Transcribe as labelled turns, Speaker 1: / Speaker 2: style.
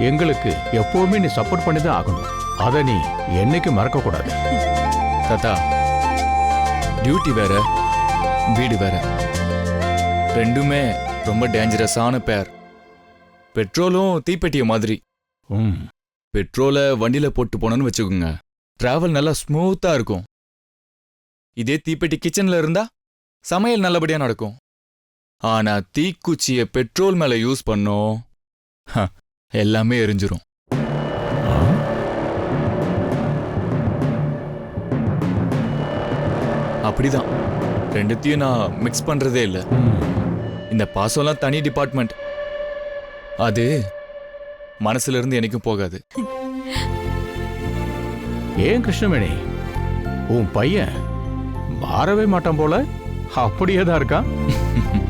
Speaker 1: எங்களுக்கு எப்பவுமே நீ சப்போர்ட் பண்ணி தான் ஆகணும். அதை நீ என்னைக்கு மறக்க கூடாது
Speaker 2: தாத்தா டியூட்டி வேற வீடு வேற. ரெண்டுமே ரொம்ப டேஞ்சரஸான பேர் பெட்ரோலும் தீப்பெட்டிய மாதிரி.
Speaker 1: ம்.
Speaker 2: பெட்ரோலை வண்டியில போட்டு போனோன்னு வச்சுக்கோங்க. டிராவல் நல்லா ஸ்மூத்தா இருக்கும். இதே தீப்பெட்டி கிச்சன்ல இருந்தா சமையல் நல்லபடியா நடக்கும். ஆனா தீக்குச்சிய பெட்ரோல் மேல யூஸ் பண்ணோம். எல்லாமே எரிஞ்சிரும். அப்படிதான். ரெண்டுத்தையும் நான் மிக்ஸ் பண்றதே இல்லை. இந்த பாசம்லாம் தனி டிபார்ட்மெண்ட் அது மனசுல இருந்து எனக்கும் போகாது.
Speaker 1: ஏன் கிருஷ்ணவேணி உன் பையன் மாறவே மாட்டான் போல? அப்படியே தான் இருக்கான்.